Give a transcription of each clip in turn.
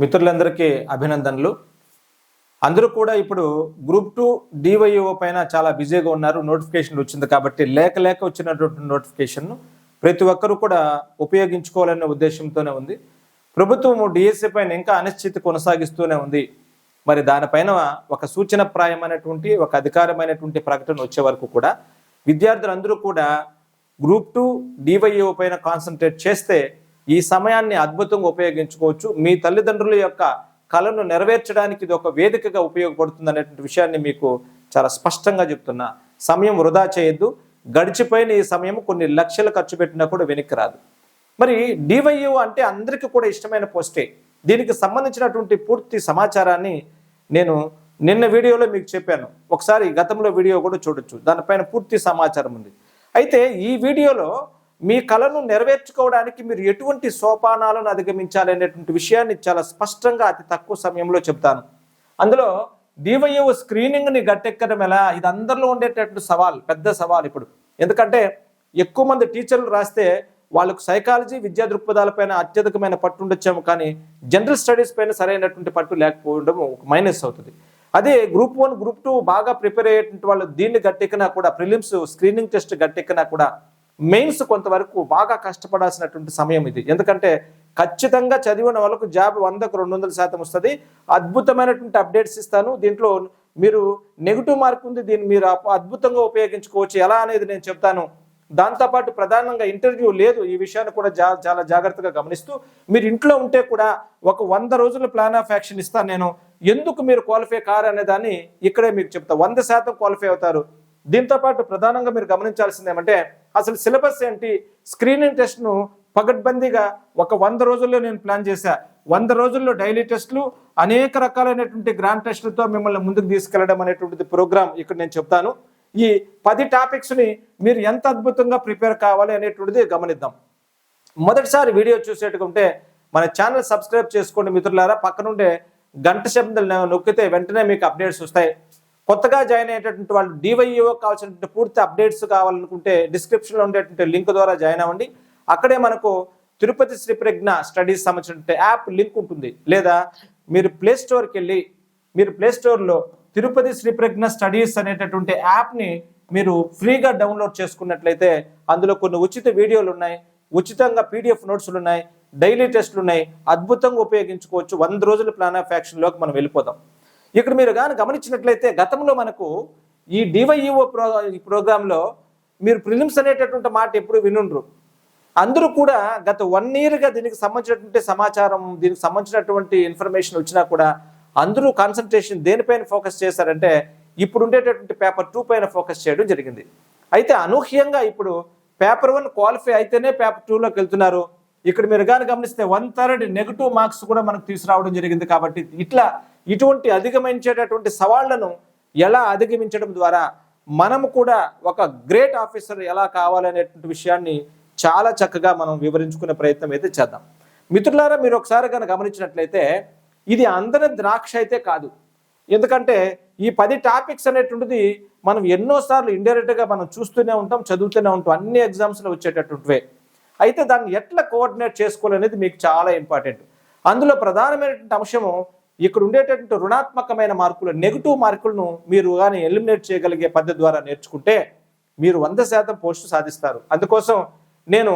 మిత్రులందరికీ అభినందనలు. అందరూ కూడా ఇప్పుడు గ్రూప్ టూ డివైఓ పైన చాలా బిజీగా ఉన్నారు. నోటిఫికేషన్ వచ్చింది కాబట్టి లేక లేక వచ్చినటువంటి నోటిఫికేషన్ ప్రతి ఒక్కరూ కూడా ఉపయోగించుకోవాలనే ఉద్దేశంతోనే ఉంది. ప్రభుత్వం డిఎస్సి పైన ఇంకా అనిశ్చితి కొనసాగిస్తూనే ఉంది. మరి దానిపైన ఒక సూచన ప్రాయమైనటువంటి ఒక అధికారమైనటువంటి ప్రకటన వచ్చే వరకు కూడా విద్యార్థులందరూ కూడా గ్రూప్ టూ డివైఓ పైన కాన్సన్ట్రేట్ చేస్తే ఈ సమయాన్ని అద్భుతంగా ఉపయోగించుకోవచ్చు. మీ తల్లిదండ్రుల యొక్క కళను నెరవేర్చడానికి ఇది ఒక వేదికగా ఉపయోగపడుతుంది అనేటువంటి విషయాన్ని మీకు చాలా స్పష్టంగా చెప్తున్నా. సమయం వృధా చేయొద్దు. గడిచిపోయిన ఈ సమయం కొన్ని లక్షలు ఖర్చు పెట్టినా కూడా వెనక్కి రాదు. మరి డివైఓ అంటే అందరికీ కూడా ఇష్టమైన పోస్టే. దీనికి సంబంధించినటువంటి పూర్తి సమాచారాన్ని నేను నిన్న వీడియోలో మీకు చెప్పాను. ఒకసారి గతంలో వీడియో కూడా చూడొచ్చు. దానిపైన పూర్తి సమాచారం ఉంది. అయితే ఈ వీడియోలో మీ కళను నెరవేర్చుకోవడానికి మీరు ఎటువంటి సోపానాలను అధిగమించాలి అనేటువంటి విషయాన్ని చాలా స్పష్టంగా అతి తక్కువ సమయంలో చెప్తాను. అందులో డివైఓ స్క్రీనింగ్ని గట్టెక్కడం ఎలా? ఇది అందరిలో ఉండేటటువంటి సవాల్ పెద్ద సవాల్ ఇప్పుడు. ఎందుకంటే ఎక్కువ మంది టీచర్లు రాస్తే వాళ్ళకు సైకాలజీ విద్యా దృక్పథాలపైన అత్యధికమైన పట్టు ఉండొచ్చాము కానీ జనరల్ స్టడీస్ పైన సరైనటువంటి పట్టు లేకపోవడం ఒక మైనస్ అవుతుంది. అదే గ్రూప్ వన్ గ్రూప్ టూ బాగా ప్రిపేర్ అయ్యేటువంటి వాళ్ళు దీన్ని గట్టెక్కినా కూడా ప్రిలిమ్స్ స్క్రీనింగ్ టెస్ట్ గట్టెక్కినా కూడా మెయిన్స్ కొంతవరకు బాగా కష్టపడాల్సినటువంటి సమయం ఇది. ఎందుకంటే ఖచ్చితంగా చదివిన వాళ్ళకు జాబ్ వందకు రెండు వందల శాతం వస్తుంది. అద్భుతమైనటువంటి అప్డేట్స్ ఇస్తాను. దీంట్లో మీరు నెగిటివ్ మార్క్ ఉంది దీన్ని మీరు అద్భుతంగా ఉపయోగించుకోవచ్చు. ఎలా అనేది నేను చెప్తాను. దాంతోపాటు ప్రధానంగా ఇంటర్వ్యూ లేదు. ఈ విషయాన్ని కూడా జా చాలా జాగ్రత్తగా గమనిస్తూ మీరు ఇంట్లో ఉంటే కూడా ఒక వంద రోజుల ప్లాన్ ఆఫ్ యాక్షన్ ఇస్తాను నేను. ఎందుకు మీరు క్వాలిఫై కారు అనే దాన్ని ఇక్కడే మీకు చెప్తా. వంద శాతం క్వాలిఫై అవుతారు. దీంతో పాటు ప్రధానంగా మీరు గమనించాల్సింది ఏమంటే అసలు సిలబస్ ఏంటి? స్క్రీనింగ్ టెస్ట్ను పగడ్బందీగా ఒక వంద రోజుల్లో నేను ప్లాన్ చేశా. వంద రోజుల్లో డైలీ టెస్టులు అనేక రకాలైనటువంటి గ్రాండ్ టెస్టులతో మిమ్మల్ని ముందుకు తీసుకెళ్ళడం అనేటువంటిది ప్రోగ్రామ్ ఇక్కడ నేను చెప్తాను. ఈ పది టాపిక్స్ని మీరు ఎంత అద్భుతంగా ప్రిపేర్ కావాలి అనేటువంటిది గమనిద్దాం. మొదటిసారి వీడియో చూసేట్టుకుంటే మన ఛానల్ సబ్స్క్రైబ్ చేసుకోండి మిత్రులారా. పక్కనుండే గంట శబ్దం నొక్కితే వెంటనే మీకు అప్డేట్స్ వస్తాయి. కొత్తగా జాయిన్ అయ్యేటటువంటి వాళ్ళు డివైఓ కావాల్సినటువంటి పూర్తి అప్డేట్స్ కావాలనుకుంటే డిస్క్రిప్షన్లో ఉండేటువంటి లింక్ ద్వారా జాయిన్ అవ్వండి. అక్కడే మనకు తిరుపతి శ్రీ ప్రజ్ఞ స్టడీస్ సంబంధించిన యాప్ లింక్ ఉంటుంది. లేదా మీరు ప్లే స్టోర్కి వెళ్ళి మీరు ప్లే స్టోర్లో తిరుపతి శ్రీ ప్రజ్ఞ స్టడీస్ అనేటటువంటి యాప్ని మీరు ఫ్రీగా డౌన్లోడ్ చేసుకున్నట్లయితే అందులో కొన్ని ఉచిత వీడియోలు ఉన్నాయి. ఉచితంగా పీడిఎఫ్ నోట్స్లు ఉన్నాయి. డైలీ టెస్ట్లు ఉన్నాయి. అద్భుతంగా ఉపయోగించుకోవచ్చు. వంద రోజుల ప్లాన్ ఆఫ్ యాక్షన్లోకి మనం వెళ్ళిపోదాం ఇక్కడ మీరు కానీ గమనించినట్లయితే గతంలో మనకు ఈ డివైఈఓ ప్రో ఈ ప్రోగ్రాంలో మీరు ప్రిలిమ్స్ అనేటటువంటి మాట ఎప్పుడు వినుండ్రు. అందరూ కూడా గత వన్ ఇయర్గా దీనికి సంబంధించినటువంటి సమాచారం దీనికి సంబంధించినటువంటి ఇన్ఫర్మేషన్ వచ్చినా కూడా అందరూ కాన్సన్ట్రేషన్ దేనిపైన ఫోకస్ చేశారంటే ఇప్పుడు ఉండేటటువంటి పేపర్ టూ పైన ఫోకస్ చేయడం జరిగింది. అయితే అనూహ్యంగా ఇప్పుడు పేపర్ వన్ క్వాలిఫై అయితేనే పేపర్ టూలోకి వెళ్తున్నారు. ఇక్కడ మీరు కానీ గమనిస్తే వన్ థర్డ్ నెగిటివ్ మార్క్స్ కూడా మనకు తీసుకురావడం జరిగింది కాబట్టి ఇట్లా ఇటువంటి అధిగమించేటటువంటి సవాళ్ళను ఎలా అధిగమించడం ద్వారా మనము కూడా ఒక గ్రేట్ ఆఫీసర్ ఎలా కావాలనేటువంటి విషయాన్ని చాలా చక్కగా మనం వివరించుకునే ప్రయత్నం అయితే చేద్దాం. మిత్రులారా మీరు ఒకసారి కనుక గమనించినట్లయితే ఇది అందరి ద్రాక్ష అయితే కాదు. ఎందుకంటే ఈ పది టాపిక్స్ అనేటువంటిది మనం ఎన్నోసార్లు ఇండైరెక్ట్గా మనం చూస్తూనే ఉంటాం చదువుతూనే ఉంటాం అన్ని ఎగ్జామ్స్లో వచ్చేటటువంటివే. అయితే దాన్ని ఎట్లా కోఆర్డినేట్ చేసుకోవాలనేది మీకు చాలా ఇంపార్టెంట్. అందులో ప్రధానమైనటువంటి అంశము ఇక్కడ ఉండేటటువంటి రుణాత్మకమైన మార్కులు నెగిటివ్ మార్కులను మీరు కానీ ఎలిమినేట్ చేయగలిగే పద్ధతి ద్వారా నేర్చుకుంటే మీరు వంద శాతం పోస్టు సాధిస్తారు. అందుకోసం నేను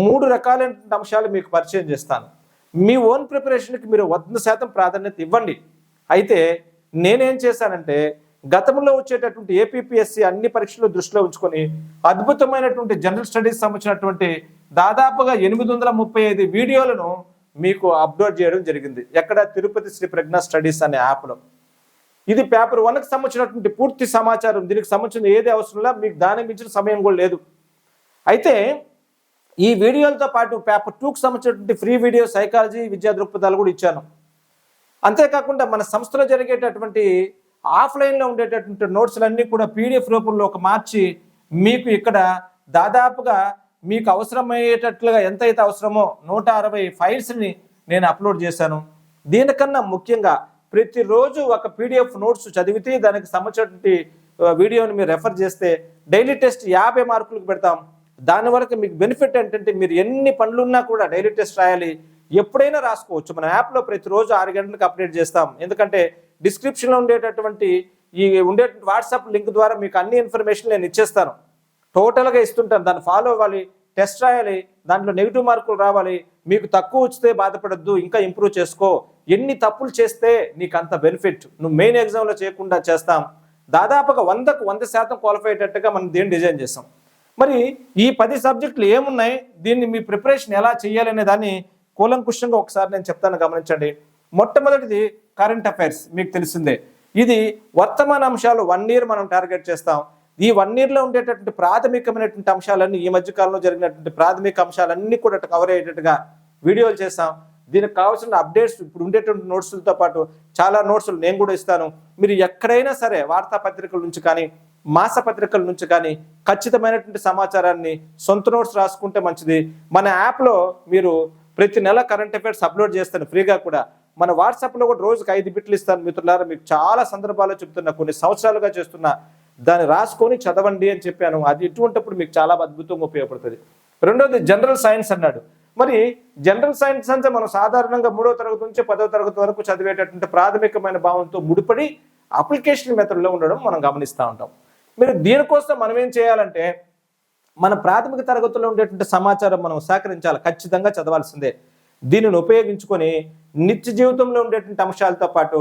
మూడు రకాలైనటువంటి అంశాలు మీకు పరిచయం చేస్తాను. మీ ఓన్ ప్రిపరేషన్కి మీరు వంద శాతం ప్రాధాన్యత ఇవ్వండి. అయితే నేనేం చేశానంటే గతంలో వచ్చేటటువంటి ఏపీపీఎస్సీ అన్ని పరీక్షలు దృష్టిలో ఉంచుకొని అద్భుతమైనటువంటి జనరల్ స్టడీస్ సంబంధించినటువంటి దాదాపుగా ఎనిమిది వందల ముప్పై ఐదు వీడియోలను మీకు అప్లోడ్ చేయడం జరిగింది. ఎక్కడ తిరుపతి శ్రీ ప్రజ్ఞ స్టడీస్ అనే యాప్లో ఇది పేపర్ వన్కి సంబంధించినటువంటి పూర్తి సమాచారం. దీనికి సంబంధించిన ఏది అవసరం మీకు దాని మించిన సమయం కూడా లేదు. అయితే ఈ వీడియోలతో పాటు పేపర్ టూకి సంబంధించినటువంటి ఫ్రీ వీడియో సైకాలజీ విద్యా దృక్పథాలు కూడా ఇచ్చాను. అంతేకాకుండా మన సంస్థలో జరిగేటటువంటి ఆఫ్లైన్లో ఉండేటటువంటి నోట్స్లన్నీ కూడా పీడిఎఫ్ రూపంలో ఒక మార్చి మీకు ఇక్కడ దాదాపుగా మీకు అవసరమయ్యేటట్లుగా ఎంతైతే అవసరమో నూట అరవై ఫైల్స్ని నేను అప్లోడ్ చేశాను. దీనికన్నా ముఖ్యంగా ప్రతిరోజు ఒక పీడిఎఫ్ నోట్స్ చదివితే దానికి సంబంధించినటువంటి వీడియోని మీరు రెఫర్ చేస్తే డైలీ టెస్ట్ యాభై మార్కులకు పెడతాం. దాని వరకు మీకు బెనిఫిట్ ఏంటంటే మీరు ఎన్ని పనులున్నా కూడా డైలీ టెస్ట్ రాయాలి. ఎప్పుడైనా రాసుకోవచ్చు. మన యాప్లో ప్రతిరోజు ఆరు గంటలకు అప్డేట్ చేస్తాం. ఎందుకంటే డిస్క్రిప్షన్లో ఉండేటటువంటి ఈ ఉండే వాట్సాప్ లింక్ ద్వారా మీకు అన్ని ఇన్ఫర్మేషన్ నేను ఇచ్చేస్తాను. టోటల్గా ఇస్తుంటాను. దాన్ని ఫాలో అవ్వాలి. టెస్ట్ రాయాలి దాంట్లో నెగిటివ్ మార్కులు రావాలి మీకు తక్కువ వచ్చితే బాధపడద్దు ఇంకా ఇంప్రూవ్ చేసుకో. ఎన్ని తప్పులు చేస్తే నీకు అంత బెనిఫిట్. నువ్వు మెయిన్ ఎగ్జామ్లో చేయకుండా చేస్తాం. దాదాపుగా వందకు వంద శాతం క్వాలిఫై అయ్యేటట్టుగా మనం దీన్ని డిజైన్ చేస్తాం. మరి ఈ పది సబ్జెక్టులు ఏమున్నాయి? దీన్ని మీ ప్రిపరేషన్ ఎలా చేయాలనే దాన్ని కూలంకుషంగా ఒకసారి నేను చెప్తాను గమనించండి. మొట్టమొదటిది కరెంట్ అఫైర్స్ మీకు తెలిసిందే. ఇది వర్తమాన అంశాలు వన్ ఇయర్ మనం టార్గెట్ చేస్తాం. ఈ వన్ ఇయర్లో ఉండేటటువంటి ప్రాథమికమైనటువంటి అంశాలన్నీ ఈ మధ్య కాలంలో జరిగినటువంటి ప్రాథమిక అంశాలన్నీ కూడా కవర్ అయ్యేటట్టుగా వీడియోలు చేస్తాం. దీనికి కావాల్సిన అప్డేట్స్ ఇప్పుడు ఉండేటువంటి నోట్స్లతో పాటు చాలా నోట్స్లు నేను కూడా ఇస్తాను. మీరు ఎక్కడైనా సరే వార్తాపత్రికల నుంచి కానీ మాస పత్రికల నుంచి కానీ ఖచ్చితమైనటువంటి సమాచారాన్ని సొంత నోట్స్ రాసుకుంటే మంచిది. మన యాప్లో మీరు ప్రతి నెల కరెంట్ అఫైర్స్ అప్లోడ్ చేస్తాను ఫ్రీగా కూడా. మన వాట్సాప్లో కూడా రోజుకి ఐదు బిట్లు ఇస్తాను మిత్రులారా. మీకు చాలా సందర్భాల్లో చెప్తున్నా కొన్ని సంవత్సరాలుగా చేస్తున్నా. దాన్ని రాసుకొని చదవండి అని చెప్పాను. అది ఎటువంటిప్పుడు మీకు చాలా అద్భుతంగా ఉపయోగపడుతుంది. రెండోది జనరల్ సైన్స్ అన్నాడు. మరి జనరల్ సైన్స్ అంటే మనం సాధారణంగా మూడో తరగతి నుంచి పదో తరగతి వరకు చదివేటటువంటి ప్రాథమికమైన భావంతో ముడిపడి అప్లికేషన్ మెథడ్లో ఉండడం మనం గమనిస్తూ ఉంటాం. మీరు దీనికోసం మనం ఏం చేయాలంటే మన ప్రాథమిక తరగతుల్లో ఉండేటువంటి సమాచారం మనం సేకరించాలి. ఖచ్చితంగా చదవాల్సిందే. దీనిని ఉపయోగించుకొని నిత్య జీవితంలో ఉండేటువంటి అంశాలతో పాటు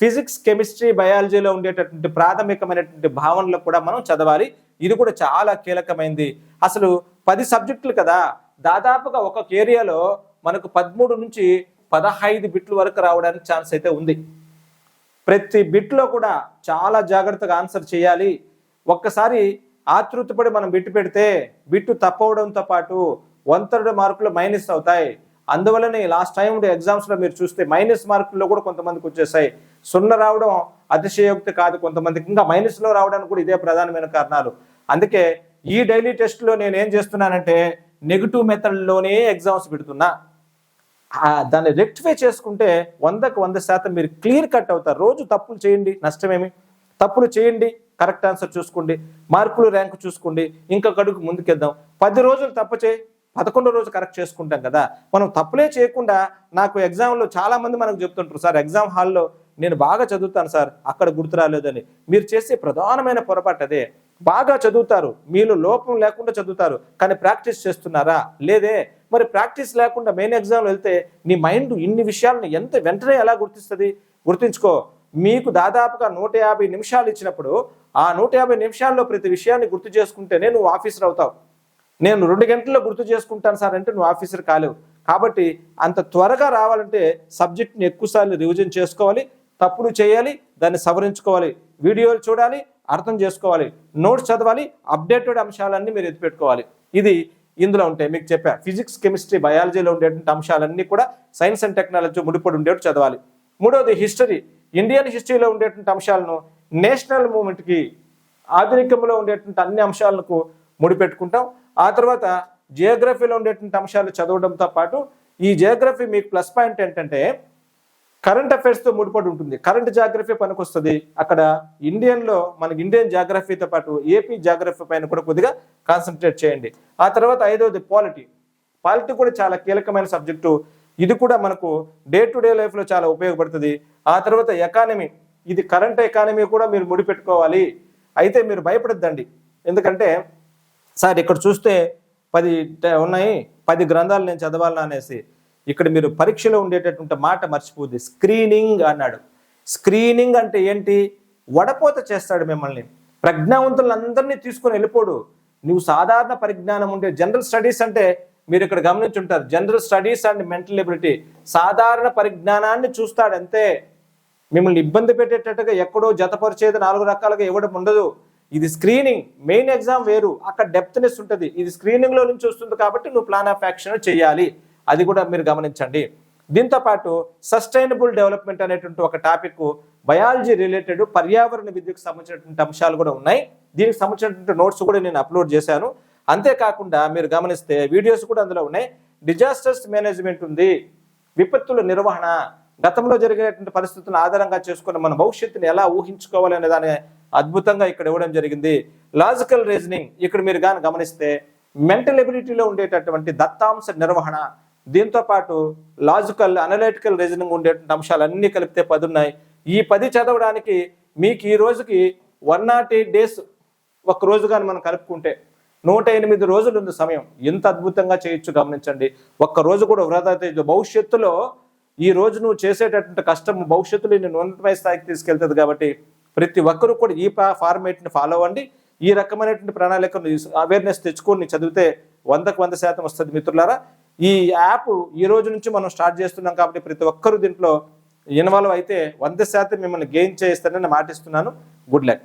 ఫిజిక్స్ కెమిస్ట్రీ బయాలజీలో ఉండేటటువంటి ప్రాథమికమైనటువంటి భావనలు కూడా మనం చదవాలి. ఇది కూడా చాలా కీలకమైంది. అసలు పది సబ్జెక్టులు కదా. దాదాపుగా ఒక్కొక్క ఏరియాలో మనకు పదమూడు నుంచి పదహైదు బిట్లు వరకు రావడానికి ఛాన్స్ అయితే ఉంది. ప్రతి బిట్లో కూడా చాలా జాగ్రత్తగా ఆన్సర్ చేయాలి. ఒక్కసారి ఆతృతపడి మనం బిట్టు పెడితే బిట్టు తప్పవడంతో పాటు వంతరుడు మార్కులు మైనస్ అవుతాయి. అందువలనే లాస్ట్ టైం ఎగ్జామ్స్లో మీరు చూస్తే మైనస్ మార్కుల్లో కూడా కొంతమందికి వచ్చేసాయి. సున్న రావడం అతిశయోక్తి కాదు కొంతమందికి. ఇంకా మైనస్లో రావడానికి కూడా ఇదే ప్రధానమైన కారణాలు. అందుకే ఈ డైలీ టెస్ట్లో నేను ఏం చేస్తున్నానంటే నెగిటివ్ మెథడ్లోనే ఎగ్జామ్స్ పెడుతున్నా. దాన్ని రెక్టిఫై చేసుకుంటే వందకు వంద శాతం మీరు క్లియర్ కట్ అవుతారు. రోజు తప్పులు చేయండి నష్టమేమి? తప్పులు చేయండి కరెక్ట్ ఆన్సర్ చూసుకోండి మార్కులు ర్యాంకు చూసుకోండి ఇంకా గడుగు ముందుకెళ్దాం. పది రోజులు తప్పు చేయి పదకొండో రోజు కరెక్ట్ చేసుకుంటాం కదా. మనం తప్పులే చేయకుండా నాకు ఎగ్జామ్లో చాలామంది మనకు చెప్తుంటారు సార్ ఎగ్జామ్ హాల్లో నేను బాగా చదువుతాను సార్ అక్కడ గుర్తు రాలేదని. మీరు చేసే ప్రధానమైన పొరపాటు అదే. బాగా చదువుతారు మీలో లోపం లేకుండా చదువుతారు కానీ ప్రాక్టీస్ చేస్తున్నారా? లేదే. మరి ప్రాక్టీస్ లేకుండా మెయిన్ ఎగ్జామ్లో వెళ్తే నీ మైండ్ ఇన్ని విషయాలను ఎంత వెంటనే ఎలా గుర్తిస్తుంది? గుర్తుంచుకో మీకు దాదాపుగా నూట యాభై నిమిషాలు ఇచ్చినప్పుడు ఆ నూట యాభై నిమిషాల్లో ప్రతి విషయాన్ని గుర్తు చేసుకుంటేనే నువ్వు ఆఫీసర్ అవుతావు. నేను రెండు గంటల్లో గుర్తు చేసుకుంటాను సార్ అంటే నువ్వు ఆఫీసర్ కాలేవు. కాబట్టి అంత త్వరగా రావాలంటే సబ్జెక్ట్ని ఎక్కువసార్లు రివిజన్ చేసుకోవాలి తప్పులు చేయాలి దాన్ని సవరించుకోవాలి. వీడియోలు చూడాలి అర్థం చేసుకోవాలి. నోట్స్ చదవాలి అప్డేటెడ్ అంశాలన్నీ మీరు ఎత్తిపెట్టుకోవాలి. ఇది ఇందులో ఉంటాయి. మీకు చెప్పా ఫిజిక్స్ కెమిస్ట్రీ బయాలజీలో ఉండేటువంటి అంశాలన్నీ కూడా సైన్స్ అండ్ టెక్నాలజీ ముడిపడి ఉండేట్టు చదవాలి. మూడవది హిస్టరీ. ఇండియన్ హిస్టరీలో ఉండేటువంటి అంశాలను నేషనల్ మూమెంట్కి ఆధునికంలో ఉండేటువంటి అన్ని అంశాలకు ముడిపెట్టుకుంటాం. ఆ తర్వాత జియోగ్రఫీలో ఉండేటువంటి అంశాలు చదవడంతో పాటు ఈ జియోగ్రఫీ మీకు ప్లస్ పాయింట్ ఏంటంటే కరెంట్ అఫైర్స్తో ముడిపడి ఉంటుంది. కరెంట్ జాగ్రఫీ పనికొస్తుంది. అక్కడ ఇండియన్లో మనకి ఇండియన్ జాగ్రఫీతో పాటు ఏపీ జాగ్రఫీ పైన కూడా కొద్దిగా కాన్సన్ట్రేట్ చేయండి. ఆ తర్వాత ఐదవది పాలిటీ. పాలిటీ కూడా చాలా కీలకమైన సబ్జెక్టు. ఇది కూడా మనకు డే టు డే లైఫ్లో చాలా ఉపయోగపడుతుంది. ఆ తర్వాత ఎకానమీ. ఇది కరెంట్ ఎకానమీ కూడా మీరు ముడిపెట్టుకోవాలి. అయితే మీరు భయపడద్దండి. ఎందుకంటే సార్ ఇక్కడ చూస్తే పది ఉన్నాయి. పది గ్రంథాలు నేను చదవాలని అనేసి. ఇక్కడ మీరు పరీక్షలో ఉండేటటువంటి మాట మర్చిపోద్ది స్క్రీనింగ్ అన్నాడు. స్క్రీనింగ్ అంటే ఏంటి? వడపోత చేస్తాడు మిమ్మల్ని. ప్రజ్ఞావంతులందరినీ తీసుకొని వెళ్ళిపోడు. నువ్వు సాధారణ పరిజ్ఞానం ఉండే జనరల్ స్టడీస్ అంటే మీరు ఇక్కడ గమనించుంటారు. General studies and mental ability. సాధారణ పరిజ్ఞానాన్ని చూస్తాడు అంతే. మిమ్మల్ని ఇబ్బంది పెట్టేటట్టుగా ఎక్కడో జతపరిచేది నాలుగు రకాలుగా ఇవ్వడం ఉండదు. ఇది స్క్రీనింగ్. మెయిన్ ఎగ్జామ్ వేరు. అక్కడ డెప్త్నెస్ ఉంటుంది. ఇది స్క్రీనింగ్లో నుంచి వస్తుంది కాబట్టి నువ్వు ప్లాన్ ఆఫ్ యాక్షన్ చేయాలి. అది కూడా మీరు గమనించండి. దీంతో పాటు సస్టైనబుల్ డెవలప్మెంట్ అనేటువంటి ఒక టాపిక్ బయాలజీ రిలేటెడ్ పర్యావరణ విద్యకు సంబంధించినటువంటి అంశాలు కూడా ఉన్నాయి. దీనికి సంబంధించినటువంటి నోట్స్ కూడా నేను అప్లోడ్ చేశాను. అంతేకాకుండా మీరు గమనిస్తే వీడియోస్ కూడా అందులో ఉన్నాయి. డిజాస్టర్స్ మేనేజ్మెంట్ ఉంది. విపత్తుల నిర్వహణ గతంలో జరిగినటువంటి పరిస్థితులను ఆధారంగా చేసుకుని మన భవిష్యత్తుని ఎలా ఊహించుకోవాలి అనే దాన్ని అద్భుతంగా ఇక్కడ ఇవ్వడం జరిగింది. లాజికల్ రీజనింగ్ ఇక్కడ మీరు కానీ గమనిస్తే మెంటల్ ఎబిలిటీలో ఉండేటటువంటి దత్తాంశ నిర్వహణ దీంతో పాటు లాజికల్ అనలిటికల్ రీజనింగ్ ఉండేటువంటి అంశాలు అన్నీ కలిపితే పది ఉన్నాయి ఈ పది చదవడానికి మీకు ఈ రోజుకి వన్ నాట్ ఎయిట్ డేస్ ఒక రోజు కానీ మనం కలుపుకుంటే నూట ఎనిమిది రోజులు ఉంది సమయం. ఎంత అద్భుతంగా చేయొచ్చు గమనించండి. ఒక్క రోజు కూడా వృధా చేయొద్దు. భవిష్యత్తులో ఈ రోజు నువ్వు చేసేటటువంటి కష్టం భవిష్యత్తులో నేను ఉన్నతమైన స్థాయికి తీసుకెళ్తుంది కాబట్టి ప్రతి ఒక్కరూ కూడా ఈ ఫార్మేట్ని ఫాలో అవ్వండి. ఈ రకమైనటువంటి ప్రణాళికను అవేర్నెస్ తెచ్చుకొని చదివితే వందకు వంద శాతం వస్తుంది మిత్రులారా. ఈ యాప్ ఈ రోజు నుంచి మనం స్టార్ట్ చేస్తున్నాం కాబట్టి ప్రతి ఒక్కరూ దీంట్లో ఇన్వాల్వ్ అయితే వంద శాతం మిమ్మల్ని గెయిన్ చేయిస్తారని మాటిస్తున్నాను. Good luck